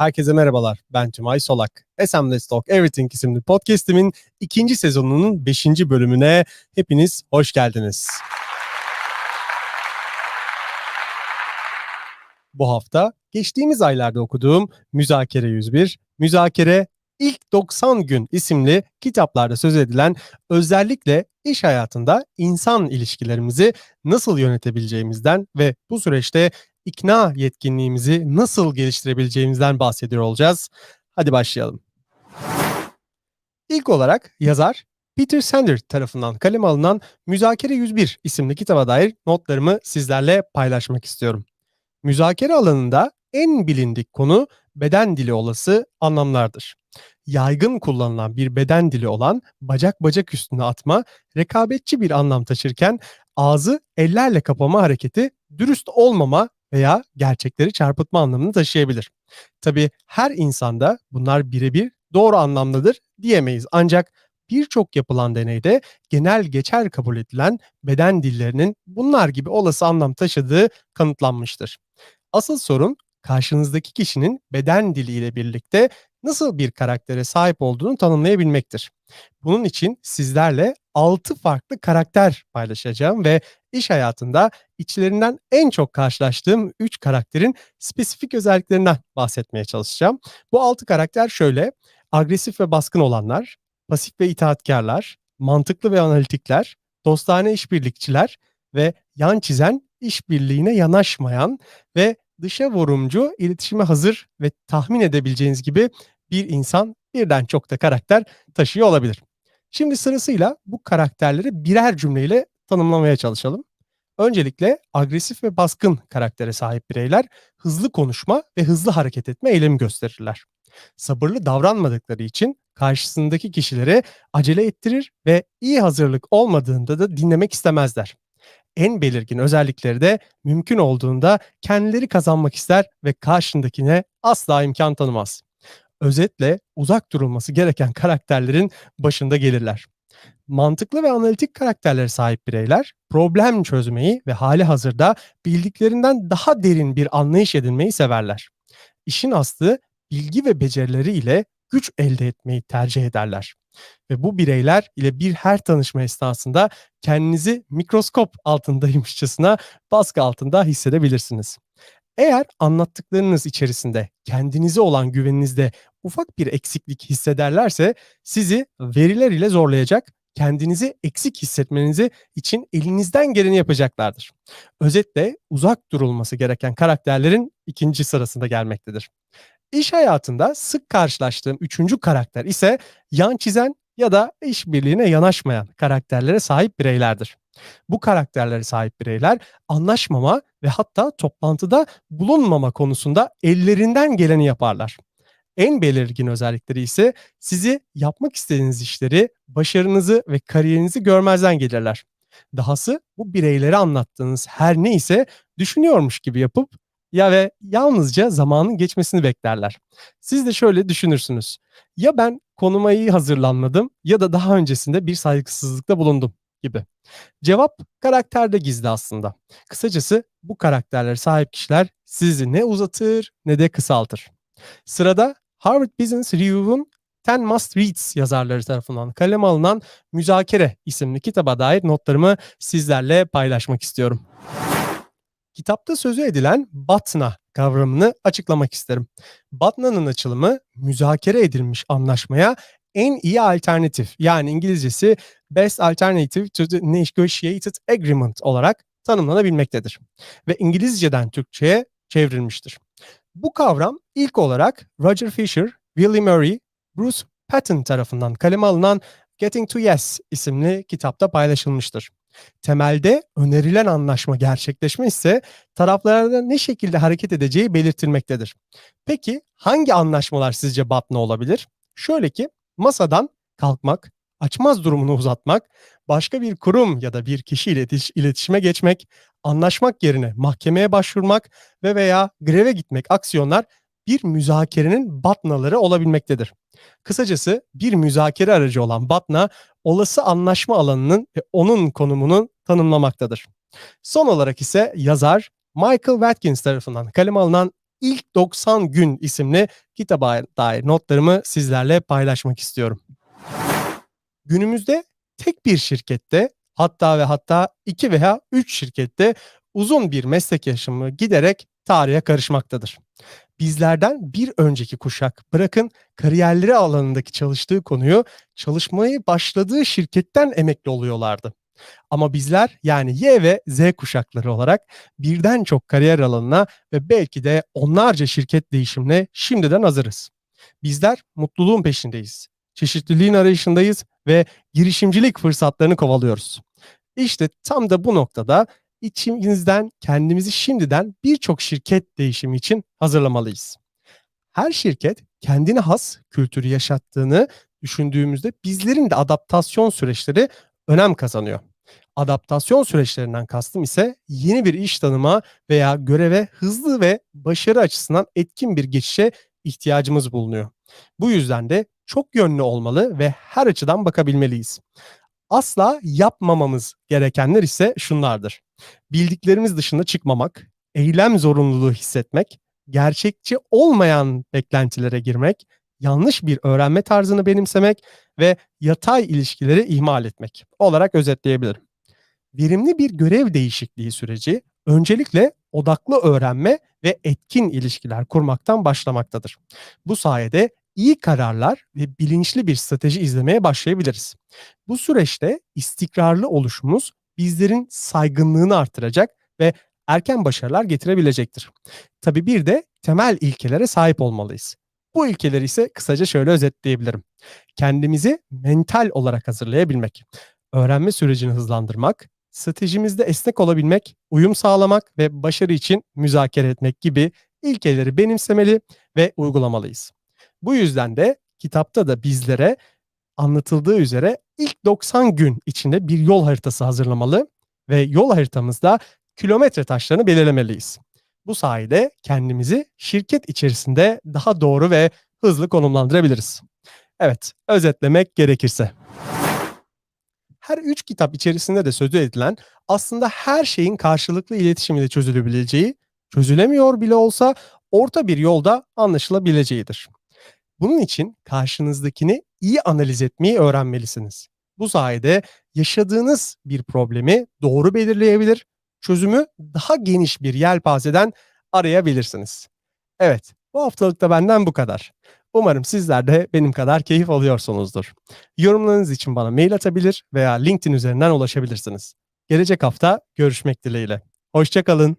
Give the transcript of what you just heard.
Herkese merhabalar. Ben Tümay Solak. SM Let's Talk Everything isimli podcastimin ikinci sezonunun beşinci bölümüne hepiniz hoş geldiniz. Bu hafta geçtiğimiz aylarda okuduğum Müzakere 101, Müzakere İlk 90 Gün isimli kitaplarda söz edilen özellikle iş hayatında insan ilişkilerimizi nasıl yönetebileceğimizden ve bu süreçte ikna yetkinliğimizi nasıl geliştirebileceğimizden bahsediyor olacağız. Hadi başlayalım. İlk olarak yazar Peter Sander tarafından kaleme alınan Müzakere 101 isimli kitaba dair notlarımı sizlerle paylaşmak istiyorum. Müzakere alanında en bilindik konu beden dili olası anlamlardır. Yaygın kullanılan bir beden dili olan bacak bacak üstüne atma rekabetçi bir anlam taşırken ağzı ellerle kapama hareketi dürüst olmama veya gerçekleri çarpıtma anlamını taşıyabilir. Tabi her insanda bunlar birebir doğru anlamdadır diyemeyiz. Ancak birçok yapılan deneyde genel geçer kabul edilen beden dillerinin bunlar gibi olası anlam taşıdığı kanıtlanmıştır. Asıl sorun karşınızdaki kişinin beden diliyle birlikte nasıl bir karaktere sahip olduğunu tanımlayabilmektir. Bunun için sizlerle 6 farklı karakter paylaşacağım ve iş hayatında içlerinden en çok karşılaştığım 3 karakterin spesifik özelliklerinden bahsetmeye çalışacağım. Bu 6 karakter şöyle: agresif ve baskın olanlar, pasif ve itaatkarlar, mantıklı ve analitikler, dostane işbirlikçiler ve yan çizen işbirliğine yanaşmayan ve dışa vurumcu, iletişime hazır ve tahmin edebileceğiniz gibi bir insan birden çok da karakter taşıyor olabilir. Şimdi sırasıyla bu karakterleri birer cümleyle tanımlamaya çalışalım. Öncelikle agresif ve baskın karaktere sahip bireyler hızlı konuşma ve hızlı hareket etme eylemi gösterirler. Sabırlı davranmadıkları için karşısındaki kişileri acele ettirir ve iyi hazırlık olmadığında da dinlemek istemezler. En belirgin özellikleri de mümkün olduğunda kendileri kazanmak ister ve karşındakine asla imkan tanımaz. Özetle uzak durulması gereken karakterlerin başında gelirler. Mantıklı ve analitik karakterlere sahip bireyler problem çözmeyi ve hali hazırda bildiklerinden daha derin bir anlayış edinmeyi severler. İşin aslı bilgi ve becerileri ile güç elde etmeyi tercih ederler. Ve bu bireyler ile bir her tanışma esnasında kendinizi mikroskop altındaymışçasına baskı altında hissedebilirsiniz. Eğer anlattıklarınız içerisinde kendinize olan güveninizde ufak bir eksiklik hissederlerse sizi veriler ile zorlayacak, kendinizi eksik hissetmenizi için elinizden geleni yapacaklardır. Özetle uzak durulması gereken karakterlerin ikinci sırasında gelmektedir. İş hayatında sık karşılaştığım üçüncü karakter ise yan çizen ya da işbirliğine yanaşmayan karakterlere sahip bireylerdir. Bu karakterlere sahip bireyler anlaşmama ve hatta toplantıda bulunmama konusunda ellerinden geleni yaparlar. En belirgin özellikleri ise sizi yapmak istediğiniz işleri, başarınızı ve kariyerinizi görmezden gelirler. Dahası bu bireylere anlattığınız her neyse düşünüyormuş gibi yapıp ya ve yalnızca zamanın geçmesini beklerler. Siz de şöyle düşünürsünüz. Ya ben konuma iyi hazırlanmadım ya da daha öncesinde bir saygısızlıkta bulundum gibi. Cevap karakterde gizli aslında. Kısacası bu karakterlere sahip kişiler sizi ne uzatır ne de kısaltır. Sırada Harvard Business Review'un 10 Must Reads yazarları tarafından kaleme alınan Müzakere isimli kitaba dair notlarımı sizlerle paylaşmak istiyorum. Kitapta sözü edilen batna kavramını açıklamak isterim. Batna'nın açılımı müzakere edilmiş anlaşmaya en iyi alternatif yani İngilizcesi best alternative to the negotiated agreement olarak tanımlanabilmektedir ve İngilizceden Türkçe'ye çevrilmiştir. Bu kavram ilk olarak Roger Fisher, Willie Murray, Bruce Patton tarafından kaleme alınan Getting to Yes isimli kitapta paylaşılmıştır. Temelde önerilen anlaşma gerçekleşmezse taraflarda ne şekilde hareket edeceği belirtilmektedir. Peki hangi anlaşmalar sizce batna olabilir? Şöyle ki masadan kalkmak, açmaz durumunu uzatmak, başka bir kurum ya da bir kişiyle iletişime geçmek, anlaşmak yerine mahkemeye başvurmak ve veya greve gitmek aksiyonlar bir müzakerenin batnaları olabilmektedir. Kısacası bir müzakere aracı olan batna olası anlaşma alanının ve onun konumunu tanımlamaktadır. Son olarak ise yazar Michael Watkins tarafından kaleme alınan İlk 90 Gün isimli kitaba dair notlarımı sizlerle paylaşmak istiyorum. Günümüzde tek bir şirkette hatta ve hatta 2 veya 3 şirkette uzun bir meslek yaşamı giderek tarihe karışmaktadır. Bizlerden bir önceki kuşak bırakın kariyerleri alanındaki çalıştığı konuyu çalışmayı başladığı şirketten emekli oluyorlardı. Ama bizler yani Y ve Z kuşakları olarak birden çok kariyer alanına ve belki de onlarca şirket değişimine şimdiden hazırız. Bizler mutluluğun peşindeyiz. Çeşitliliğin arayışındayız ve girişimcilik fırsatlarını kovalıyoruz. İşte tam da bu noktada içimizden kendimizi şimdiden birçok şirket değişimi için hazırlamalıyız. Her şirket kendine has kültürü yaşattığını düşündüğümüzde bizlerin de adaptasyon süreçleri önem kazanıyor. Adaptasyon süreçlerinden kastım ise yeni bir iş tanıma veya göreve hızlı ve başarı açısından etkin bir geçişe ihtiyacımız bulunuyor. Bu yüzden de çok yönlü olmalı ve her açıdan bakabilmeliyiz. Asla yapmamamız gerekenler ise şunlardır. Bildiklerimiz dışında çıkmamak, eylem zorunluluğu hissetmek, gerçekçi olmayan beklentilere girmek, yanlış bir öğrenme tarzını benimsemek ve yatay ilişkileri ihmal etmek olarak özetleyebilirim. Verimli bir görev değişikliği süreci öncelikle odaklı öğrenme ve etkin ilişkiler kurmaktan başlamaktadır. Bu sayede iyi kararlar ve bilinçli bir strateji izlemeye başlayabiliriz. Bu süreçte istikrarlı oluşumuz bizlerin saygınlığını artıracak ve erken başarılar getirebilecektir. Tabii bir de temel ilkelere sahip olmalıyız. Bu ilkeleri ise kısaca şöyle özetleyebilirim. Kendimizi mental olarak hazırlayabilmek, öğrenme sürecini hızlandırmak, stratejimizde esnek olabilmek, uyum sağlamak ve başarı için müzakere etmek gibi ilkeleri benimsemeli ve uygulamalıyız. Bu yüzden de kitapta da bizlere anlatıldığı üzere ilk 90 gün içinde bir yol haritası hazırlamalı ve yol haritamızda kilometre taşlarını belirlemeliyiz. Bu sayede kendimizi şirket içerisinde daha doğru ve hızlı konumlandırabiliriz. Evet, özetlemek gerekirse. Her üç kitap içerisinde de sözü edilen aslında her şeyin karşılıklı iletişimiyle çözülebileceği, çözülemiyor bile olsa orta bir yolda anlaşılabileceğidir. Bunun için karşınızdakini iyi analiz etmeyi öğrenmelisiniz. Bu sayede yaşadığınız bir problemi doğru belirleyebilir, çözümü daha geniş bir yelpazeden arayabilirsiniz. Evet, bu haftalık da benden bu kadar. Umarım sizler de benim kadar keyif alıyorsunuzdur. Yorumlarınız için bana mail atabilir veya LinkedIn üzerinden ulaşabilirsiniz. Gelecek hafta görüşmek dileğiyle. Hoşçakalın.